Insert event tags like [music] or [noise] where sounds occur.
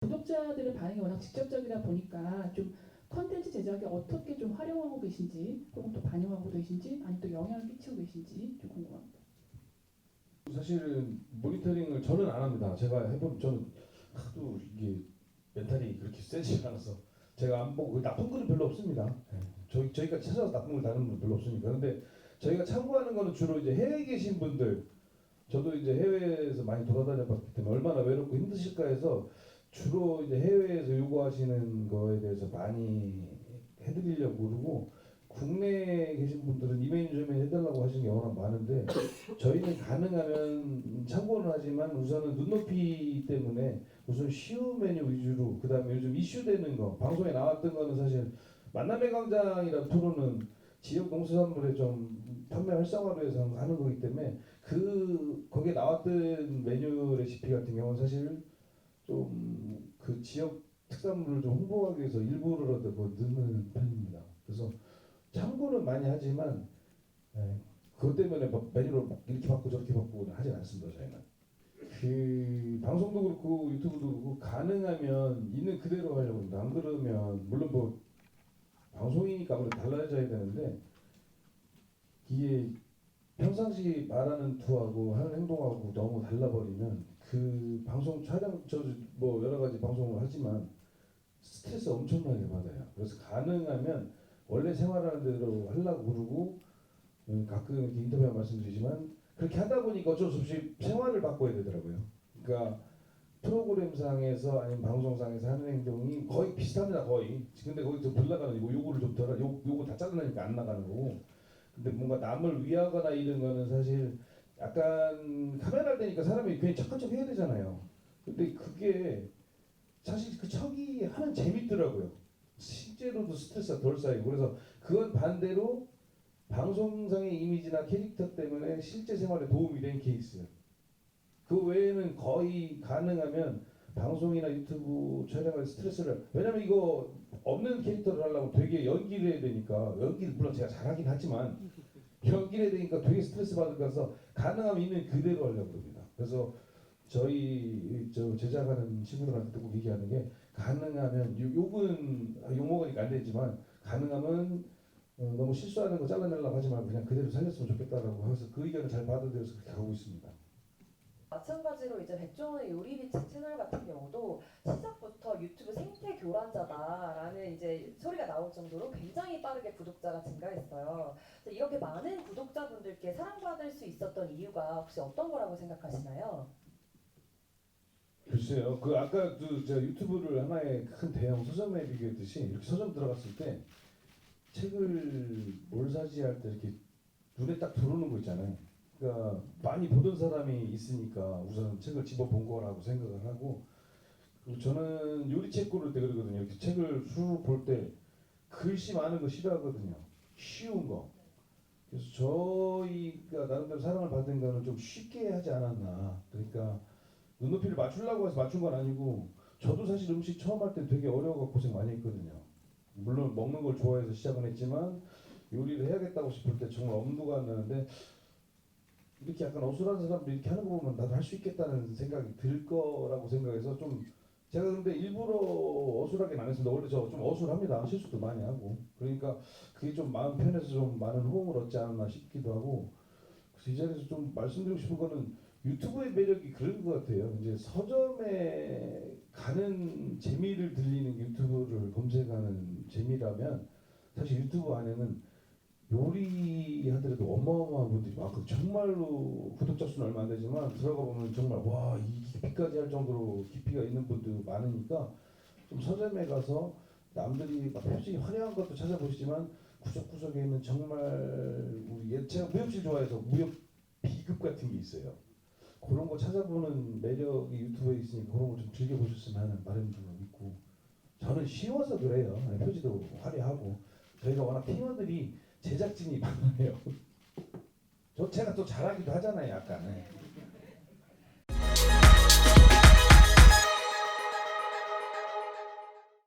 구독자들의 반응이 워낙 직접적이다 보니까 좀 컨텐츠 제작에 어떻게 좀 활용하고 계신지 혹은 또 반영하고 계신지 아니면 또 영향을 끼치고 계신지 좀 궁금합니다. 사실은 모니터링을 저는 안 합니다. 제가 해본 저는 하도 이게 멘탈이 그렇게 세지 않아서 제가 안 보고 그 나쁜 글은 별로 없습니다. 예. 저희 저희가 찾아서 나쁜 글 다는 분 별로 없으니까. 근데 저희가 참고하는 거는 주로 이제 해외에 계신 분들 저도 이제 해외에서 많이 돌아다녀봤기 때문에 얼마나 외롭고 힘드실까 해서 주로 이제 해외에서 요구하시는 거에 대해서 많이 해드리려고 그러고 국내에 계신 분들은 이메일 좀 해달라고 하시는 게 워낙 많은데 [coughs] 저희는 가능하면 참고는 하지만 우선은 눈높이 때문에 우선 쉬운 메뉴 위주로 그 다음에 요즘 이슈되는 거 방송에 나왔던 거는 사실 만남의 광장이라는 프로는 지역 농수산물의 좀 판매 활성화를 위해서 하는 거기 때문에 그 거기에 나왔던 메뉴 레시피 같은 경우는 사실 좀 그 지역 특산물을 좀 홍보하기 위해서 일부러라도 뭐 넣는 편입니다. 그래서 참고는 많이 하지만 예, 그것 때문에 막 메뉴를 막 이렇게 바꾸고 저렇게 바꾸고 하진 않습니다 저희는. 그 방송도 그렇고 유튜브도 그렇고 가능하면 있는 그대로 하려고 합니다. 안 그러면 물론 뭐 방송이니까 아무래도 달라져야 되는데 이게 평상시 말하는 투하고 하는 행동하고 너무 달라버리면 그 방송 촬영 저뭐 여러 가지 방송을 하지만 스트레스 엄청나게 받아요. 그래서 가능하면 원래 생활하는 대로 하려고 그러고 음, 가끔 이렇게 인터뷰에 말씀드리지만 그렇게 하다 보니까 어쩔 수 없이 생활을 바꿔야 되더라고요. 그러니까 프로그램상에서 아니면 방송상에서 하는 행동이 거의 비슷합니다. 거의. 근데 거기서 덜 나가는 이거 요거를 좀 덜, 요 요거 다 잘라내니까 안 나가는 거고. 근데 뭔가 남을 위하거나 이런 거는 사실 약간 카메라 되니까 사람이 괜히 착한 척 해야 되잖아요. 근데 그게 사실 그 척이 하면 재밌더라고요. 실제로도 스트레스가 덜 쌓이고 그래서 그건 반대로 방송상의 이미지나 캐릭터 때문에 실제 생활에 도움이 된 케이스. 그 외에는 거의 가능하면 방송이나 유튜브 촬영할 스트레스를 왜냐면 이거 없는 캐릭터를 하려면 되게 연기를 해야 되니까 연기를 물론 제가 잘하긴 하지만 해야 되니까 되게 스트레스 거라서 가능하면 있는 그대로 하려고 합니다. 그래서 저희 저 제작하는 친구들한테 꼭 얘기하는 게 가능하면 요- 욕은 욕먹으니까 안 되지만 가능하면 어, 너무 실수하는 거 잘라내려고 하지 말고 그냥 그대로 살렸으면 좋겠다라고 해서 그 의견을 잘 받아들여서 그렇게 가고 있습니다. 마찬가지로 이제 백종원의 요리비치 채널 같은 경우도 시작부터 유튜브 생태 교란자다라는 이제 소리가 나올 정도로 굉장히 빠르게 구독자가 증가했어요. 이렇게 많은 구독자분들께 사랑받을 수 있었던 이유가 혹시 어떤 거라고 생각하시나요? 글쎄요. 그 아까 그 제가 유튜브를 하나의 큰 대형 서점에 비교했듯이 이렇게 서점 들어갔을 때 책을 뭘 사지 할 때 이렇게 눈에 딱 들어오는 거 있잖아요. 그러니까 많이 보던 사람이 있으니까 우선 책을 집어 본 거라고 생각을 하고 저는 요리책 고를 때 그러거든요. 이렇게 책을 수르륵 볼때 글씨 많은 거 싫어하거든요. 쉬운 거. 그래서 저희가 나름대로 사랑을 받은 거는 좀 쉽게 하지 않았나. 그러니까 눈높이를 맞추려고 해서 맞춘 건 아니고 저도 사실 음식 처음 할 때 되게 어려워 고생 많이 했거든요. 물론 먹는 걸 좋아해서 시작은 했지만 요리를 해야겠다고 싶을 때 정말 엄두가 안 나는데 이렇게 약간 어수선한 사람들이 이렇게 하는 거 보면 나도 할 수 있겠다는 생각이 들 거라고 생각해서 좀 제가 근데 일부러 어수하게는 안 했습니다. 원래 저 좀 어수합니다. 실수도 많이 하고 그러니까 그게 좀 마음 편해서 좀 많은 호응을 얻지 않았나 싶기도 하고 그래서 이 자리에서 좀 말씀드리고 싶은 거는 유튜브의 매력이 그런 것 같아요. 이제 서점에 가는 재미를 들리는 유튜브를 검색하는 재미라면 사실 유튜브 안에는 요리하더라도 어마어마한 분들이 많고 정말로 구독자 수는 얼마 안 되지만 들어가 보면 정말 와 이 깊이까지 할 정도로 깊이가 있는 분도 많으니까 좀 서점에 가서 남들이 막 표지 화려한 것도 찾아보시지만 구석구석에 있는 정말 우리 예- 제가 무협실 좋아해서 무협 비급 같은 게 있어요. 그런 거 찾아보는 매력이 유튜브에 있으니까 그런 거 좀 즐겨보셨으면 하는 바람도 있고 저는 쉬워서 그래요. 네, 표지도 화려하고 저희가 워낙 팀원들이 제작진이 [laughs] 많아요. 저 제가 또 잘하기도 하잖아요, 약간. 네.